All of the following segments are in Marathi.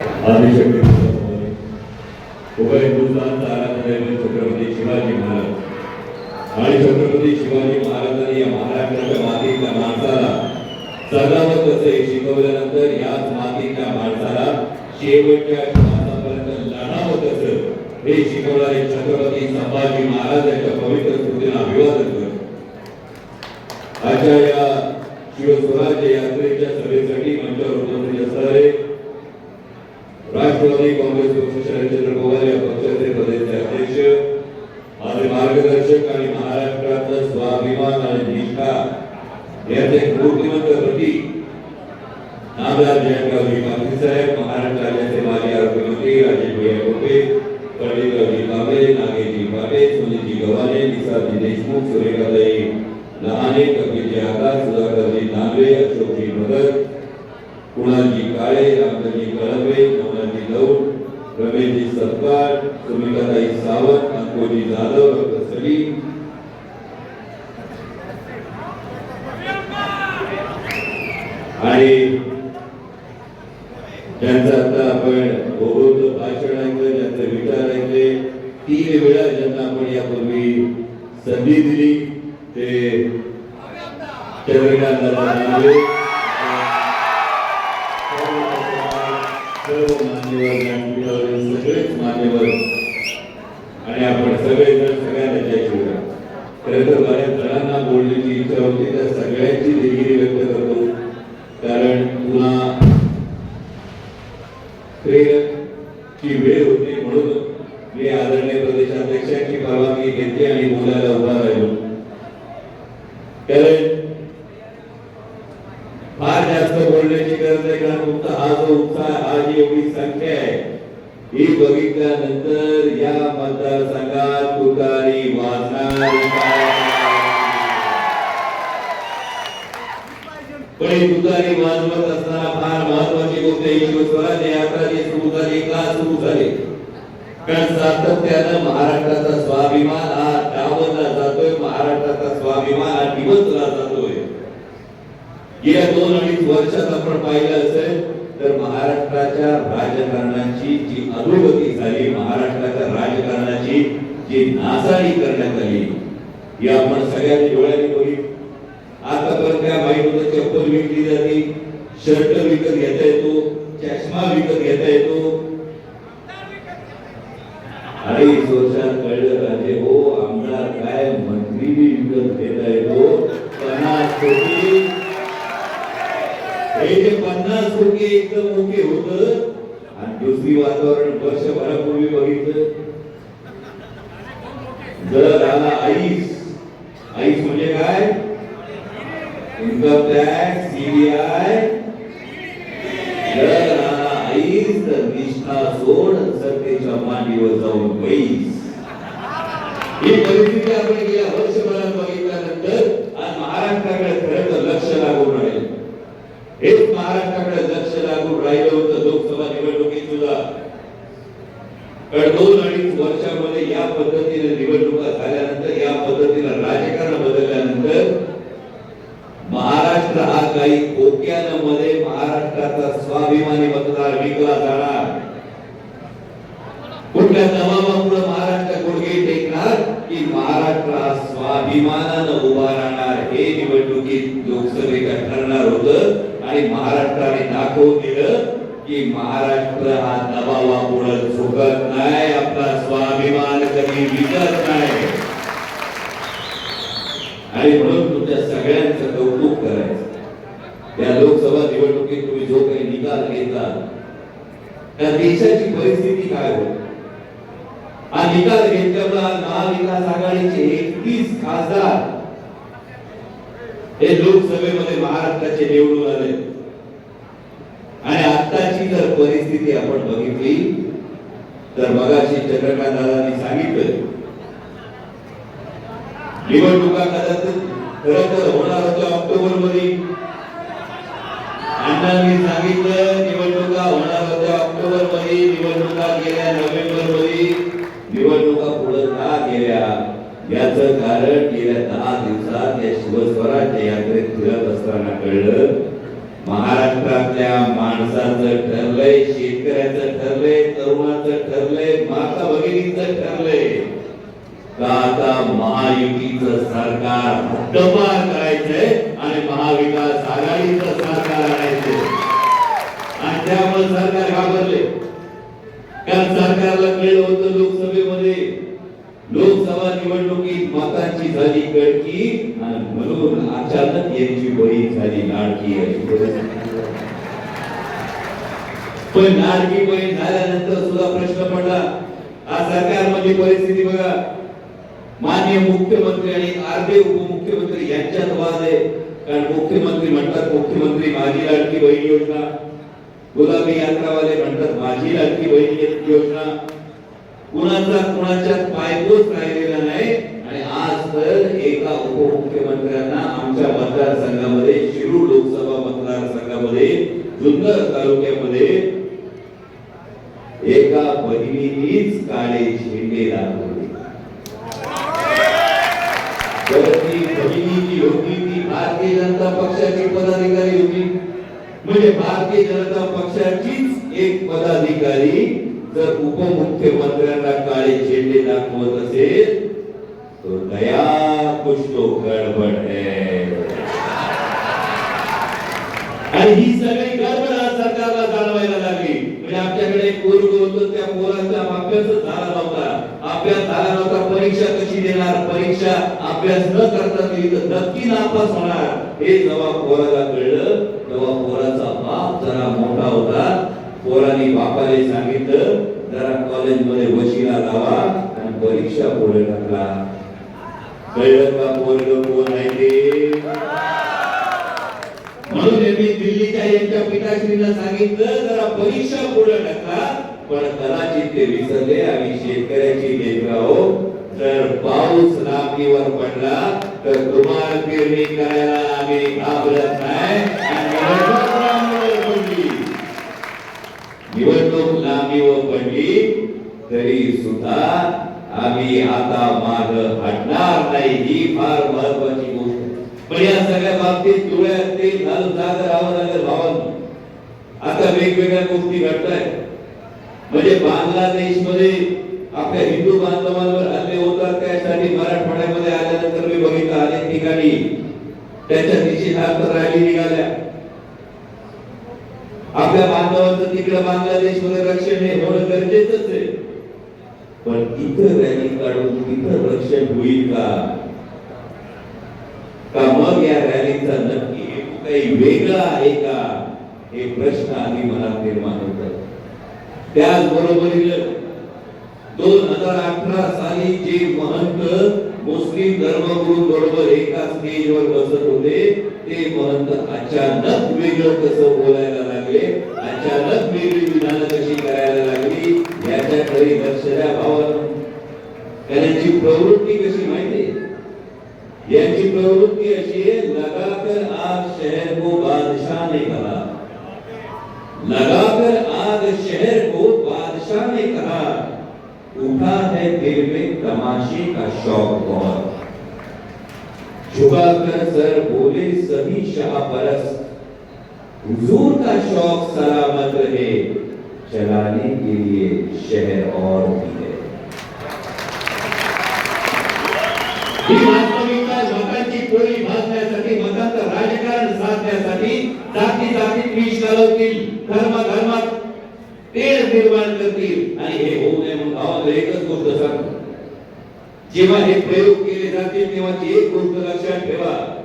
आदिशक्ती उभय हिंदुस्थानचा आराधनादैवत छत्रपती शिवाजी महाराज आणि छत्रपती शिवाजी महाराजांनी या महाराष्ट्राच्या मातीतल्या माणसाला सदावत कसे शिकवल्यानंतर याच मातीतल्या माणसाला शेवटच्या श्वासापर्यंत लढावं कसं हे शिकवणारे छत्रपती संभाजी महाराज यांच्या पवित्र स्मृतीला अभिवादन करतो आजच्या या शिवस्वराज्य यात्रेच्या सभेसाठी मंचावर उपस्थित असणारे राष्ट्रवादी काँग्रेस पक्ष शरदचंद्र पवार या पक्षाचे प्रदेश अध्यक्ष माझे मार्गदर्शक आणि महाराष्ट्राचा स्वाभिमान आणि निष्ठा याचे मूर्तिमंत प्रतीक नामदार जयंतरावजी पाटील साहेब महाराष्ट्र राज्याचे माजी आरोग्यमंत्री राजेश भैया टोपे पंडितरावजी कांबळे नागेशजी पाटे सुनीलजी गव्हाणे निसारजी देशमुख सुरेखाताई लहाने कपिलजी आकाश सुधाकरजी नांदवे अशोकजी भगत कुणालजी काळे रामदासजी कळंबे रमेशजी सरकार सुमिताताई सावंत अंकोजी जाधव डॉक्टर सलीम आणि ज्यांचं आता आपण बहुत भाषण ऐकलं ज्यांचे विचार ऐकले तीन वेळा ज्यांना आपण यापूर्वी संधी दिली ते चंद्रकांत मान्यवर आणि आपण सगळेजण सगळ्यांना जय शिवराय खरं तर बऱ्याच जणांना बोलण्याची इच्छा होती त्या सगळ्यांची देगिरी व्यक्त करतो कारण पुन्हा ची वेळ होती म्हणून मी आदरणीय प्रदेशाध्यक्षांची परवानगी घेतली आणि बोलायला उभा राहिलो कारण फार जास्त बोलण्याची गरज नाही कारण तुमचा हा जो उत्साह हा जी एवढी संख्या आहे ही बघितल्यानंतर या मतदारसंघात तुतारी वाजणार पण ही तुतारी वाजवत असताना फार महत्वाची गोष्ट ही म्हणजे स्वराज्य यात्रा जी सुरू झाली का सुरू झाली? कारण सातत्यानं महाराष्ट्राचा स्वाभिमान हा डावला जातोय महाराष्ट्राचा स्वाभिमान हा दिवसला जातोय. गेल्या दोन अडीच वर्षात आपण पाहिलं असेल तर महाराष्ट्राच्या राजकारणाची जी अधोगती झाली महाराष्ट्राच्या राजकारणाची जी नासाडी करण्यात आली ही आपण सगळ्यांनी डोळ्यांनी बघितली. आतापर्यंत काय त्या होतं चप्पल विकली जाते शर्ट विकत घेता येतो चष्मा विकत घेता येतो अडीच वर्षात कळलं राजे हो आमदार काय मंत्री बी विकत घेता येतो पन्नास कोटी हे जे पन्नास एकदम ओके होत. आणि दुसरी वातावरण वर्षभरापूर्वी बघितलं. जर आला आईस. आईस म्हणजे काय? इन्कम टॅक्स सीबीआय जर आला आईस तर निष्ठा सोड सत्तेच्या मांडीवर जाऊन बैस. ही परिस्थिती आपण गेल्या वर्षभरात बघितल्यानंतर आज महाराष्ट्राकडे खरं तर लक्ष लागून राहील हेच महाराष्ट्राकडे लक्ष लागून राहिलं होतं लोकसभा निवडणुकीत सुद्धा कारण दोन अडीच वर्षामध्ये या पद्धतीने निवडणुका झाल्यानंतर या पद्धतीने राजकारण बदलल्यानंतर महाराष्ट्र हा काही खोक्यानं मध्ये महाराष्ट्राचा स्वाभिमानी मतदार विकला जाणार. कुठल्या दबावामुळे महाराष्ट्र गुडघे टेकणार? की महाराष्ट्र हा स्वाभिमानानं उभा राहणार? हे निवडणुकीत लोकसभेत ठरणार होतं. आणि महाराष्ट्राने दाखवून दिलं की महाराष्ट्र हा दबावामुळे झुकत नाही आपला स्वाभिमान कधी विकत नाही आणि म्हणून तुमच्या सगळ्यांचं कौतुक करायचं. या लोकसभा निवडणुकीत तुम्ही जो काही निकाल घेता त्या देशाची परिस्थिती काय होती? हा निकाल घेतल्यामुळे महाविकास आघाडीचे एकतीस खासदार हे लोकसभेमध्ये महाराष्ट्राचे निवडून आले. आणि आताची जर परिस्थिती आपण बघितली तर मगाशी चंद्रकांत दादांनी सांगितलं निवडणुका कदाचित खरं तर होणार होत्या ऑक्टोबरमध्ये अण्णांनी सांगितलं निवडणुका होणार होत्या ऑक्टोबरमध्ये निवडणुका गेल्या नोव्हेंबरमध्ये निवडणुका पुढे का गेल्या? याच कारण गेल्या दहा दिवसात या शिवस्वराज्य यात्रेत फिरत असताना कळलं महाराष्ट्रातल्या माणसाचं ठरलंय शेतकऱ्याचं ठरलंय तरुणाचं ठरलंय माता भगिनीचं ठरलंय. का आता महायुतीचं सरकार हद्दपार करायचंय आणि महाविकास आघाडीचं सरकार आणायचंय. आणि त्यामुळे सरकार घाबरले. कारण सरकारला कळलं होतं लोकसभेमध्ये लोकसभा निवडणुकीत मतांची झाली कडकी आणि म्हणून अचानक यांची बहीण झाली लाडकी पण लाडकी बहीण झाल्यानंतर सुद्धा प्रश्न पडला. आज सरकारमध्ये परिस्थिती बघा. माननीय मुख्यमंत्री आणि अर्धे उपमुख्यमंत्री यांच्यात वाद आहे. कारण मुख्यमंत्री म्हणतात मुख्यमंत्री माझी लाडकी बहीण योजना. गुलाबी यात्रावाले म्हणतात माझी लाडकी बहीण योजना. कुणाचा कुणाच्या पायपोच राहिलेला नाही. आणि आज तर एका उपमुख्यमंत्र्यांना आमच्या मतदारसंघामध्ये शिरूर लोकसभा मतदारसंघामध्ये जुन्नर तालुक्यामध्ये एका बहिणीनीच काळे झेंडे दाखवले तर ती बहिणी जी होती ती भारतीय जनता पक्षाची पदाधिकारी होती. म्हणजे भारतीय जनता पक्षाचीच एक पदाधिकारी जर उपमुख्यमंत्र्यांना काळे झेंडे दाखवत असेल तो दया कुछ तो गडबड है आणि ही सगळी गडबड आज सरकारला जाणवायला लागली. म्हणजे आपल्याकडे एक पोरग होतं त्या पोराचा अभ्यास झाला नव्हता. अभ्यास झाला नव्हता परीक्षा कशी देणार? परीक्षा अभ्यास न करता गेली तर नक्की नापास होणार. हे जेव्हा पोराला कळलं तेव्हा पोराचा बाप जरा मोठा होता. पोराने बापाने सांगितलं जरा कॉलेजमध्ये वशिला लावा आणि परीक्षा पुढे टाकला. कळलं का पोरग कोण आहे ते? म्हणून त्यांनी दिल्लीच्या यांच्या पिताश्रीला सांगितलं जरा परीक्षा पुढे टाकला पण कदाचित ते विसरले आणि शेतकऱ्याची लेकराव हो. जर पाऊस लांबीवर पडला तर तुम्हाला पेरणी करायला आम्ही घाबरत नाही आणि निवडणूक लांबीवर पडली निवडणूक लांबीवर पडली तरी सुद्धा आम्ही आता माग हटणार नाही. ही फार महत्वाची गोष्ट पण या सगळ्या बाबतीत डोळ्यात ते घालून राहावं लागेल आता वेगवेगळ्या गोष्टी घडत आहेत म्हणजे बांगलादेशमध्ये आपल्या हिंदू बांधवांवर हल्ले होतात त्यासाठी मराठवाड्यामध्ये आल्यानंतर मी बघितलं अनेक ठिकाणी. त्याच्या निषेधार्थ रॅली निघाल्या. आपल्या बांधवांचं तिकडे बांगलादेशमध्ये रक्षण हे होणं गरजेचंच आहे. पण इथं रॅली काढून तिथं रक्षण होईल का? का मग या रॅलीचा नक्की हेतू काही वेगळा आहे का? हे प्रश्न आधी मनात निर्माण होत. त्याचबरोबरीने दोन हजार अठरा साली जे महंत मुस्लिम धर्मगुरू बरोबर एका स्टेजवर बसत होते ते महंत अचानक वेगळं कसं बोलायला लागले. अचानक वेगळी विधानं कशी करायला लक्ष द्या भावानं त्यांची प्रवृत्ती कशी माहिती यांची प्रवृत्ती अशी है लगाकर आग शहर को बादशाह ने कहा लगाकर आग शहर को बादशाह ने कहा। उठा है दिल में तमाशे का शौक बहुत झुकाकर सर बोले, सभी शाह परस हुजूर का शौक सलामत रहे। चलाने के लिए शहर और भी है। ही वास्तविकता लोकांची पोळी भाजण्यासाठी मतांचं राजकारण साधण्यासाठी जाती जातीत विष घालवतील धर्म धर्मात तेढ निर्माण करतील आणि हे होऊ नये म्हणून भावाला एकच गोष्ट सांगतो. जेव्हा हे प्रयोग केले जातील तेव्हा ती एक गोष्ट लक्षात ठेवा.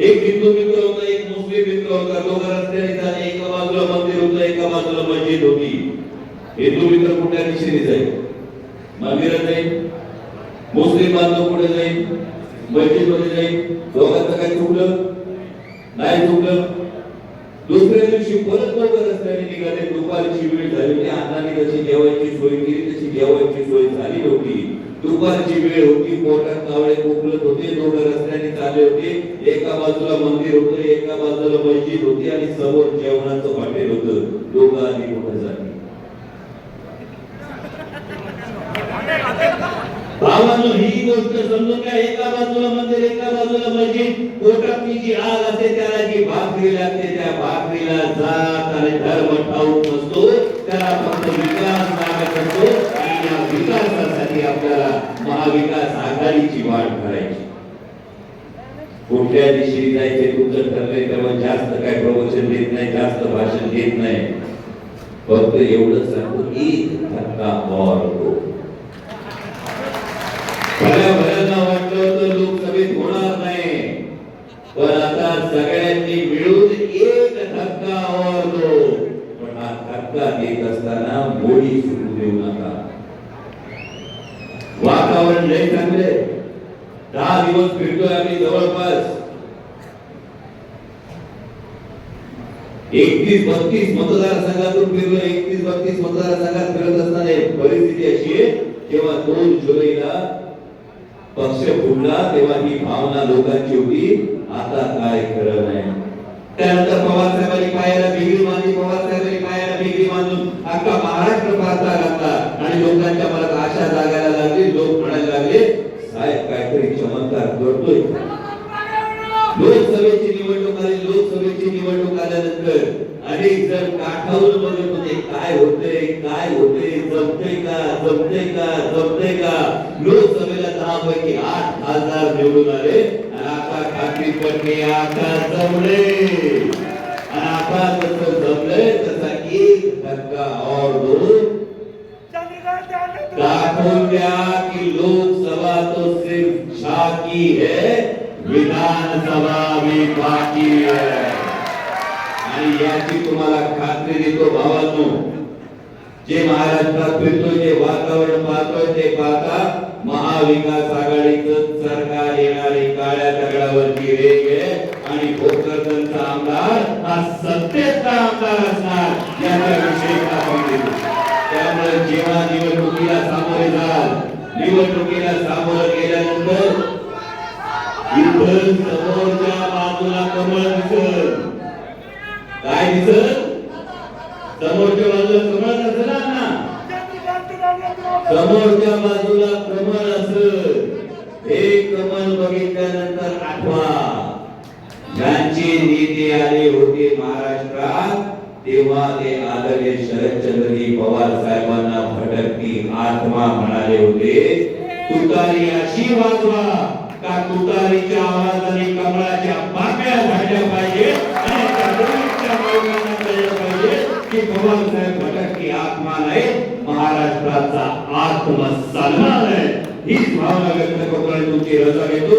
एक हिंदू मित्र होता एक मुस्लिम मित्र होता दोघं रस्त्याने जाणे एका बाजूला मंदिर होतं एका बाजूला मस्जिद होती. हिंदू मित्र कुठल्या दिशेने जाईल? मंदिरात जाईल? मुस्लिम बांधव कुठे जाईल? मस्जिदमध्ये जाईल? दोघांचं काय चुकलं? नाही चुकलं? दुसऱ्या दिवशी परत दोघ रस्त्याने निघाले. दुपारची वेळ झाली आणि अण्णांनी जशी जेवायची सोय केली. तशी जेवायची सोय झाली होती. दुपारची वेळ होती पोटात कावळे कोकलत होते दोघं रस्त्याने चालले होते. एका बाजूला मंदिर होतं एका बाजूला मस्जिद होती आणि समोर जेवणाचं हॉटेल होतं. दोघं आधी कुठं झाली. भावांनो ही गोष्ट समजून घ्या. एका बाजूला मंदिर एका बाजूला मस्जिद. पोटातली जी आग असते त्याला जी भाकरी लागते त्या भाकरीला जात आणि धर्म ठाऊक नसतो. त्याला फक्त विकास लागत असतो या विकासासाठी आपल्याला महाविकास आघाडीची वाट करायची कुठल्या दिशेने जायचे तुमचं ठरलंय तेव्हा जास्त काय प्रवचन देत नाही जास्त भाषण देत नाही. फक्त एवढं सांगतो एक धक्का और दो भल्या भल्यांना वाटलं होतं लोकसभेत होणार नाही. पण आता सगळ्यांनी मिळून एक धक्का और दो पण हा धक्का देत असताना मोडी सुरू देऊ नका. वातावरण लय चांगले दहा दिवस फिरतोय आम्ही जवळपास. एकतीस बत्तीस मतदारसंघातून फिरलो एकतीस बत्तीस मतदारसंघात फिरत असताना परिस्थिती अशी आहे तेव्हा दोन जुलैला पक्ष फुडला तेव्हा ही भावना लोकांची होती आता काय खरं नाही. त्यानंतर पवार साहेबांनी पायाला बिगडी बांधली पवार साहेबांनी पायाला बिगडी बांधून अख्खा महाराष्ट्र पाहता लागला आणि लोकांच्या मनात आशा जागायला लागली लोक म्हणायला लागले साहेब काहीतरी चमत्कार करतोय लोकसभेची निवडणूक आली लोकसभेची निवडणूक आल्यानंतर अनेक जण काठावर बघत होते काय होतंय काय होतंय जमतंय का जमतंय का जमतंय का? लोकसभेला दहा पैकी आठ खासदार निवडून आले. आणि आता खाती पडणे आता जमले. आणि आता जसं जमले तसा एक धक्का और दोन दाखवून द्या की लोकसभा तो सिर्फ झाकी है. विधानसभा भी बाकी है. आणि याची तुम्हाला खात्री देतो भावांनो जे महाराष्ट्रात फिरतोय जे वातावरण पाहतोय ते पाहता महाविकास आघाडीचं सरकार येणारे काळ्या दगडावरची रेग आहे आणि भोकरदनचा आमदार हा सत्तेचा आमदार असणार याचा विषय आपण त्यामुळे जेव्हा निवडणुकीला सामोरे जाल निवडणुकीला सामोरे गेल्यानंतर इथं समोरच्या बाजूला कमळ दिसत काय दिसत समोरच्या बाजूला प्रमाण असेल ना? समोरच्या बाजूला प्रमाण असेल. हे कमल बघितल्यानंतर आठवा. ज्यांचे नेते आले होते महाराष्ट्रात तेव्हा ते आदरणीय शरदचंद्रजी पवार साहेबांना फटकती आत्मा म्हणाले होते तुतारी अशी वाजवा का तुतारीच्या आवाजाने कमळाच्या भटकती आत्मा महाराष्ट्राचा आत्मा सन्मान आहे हीच भावना व्यक्त करून तुमची रजा घेतो.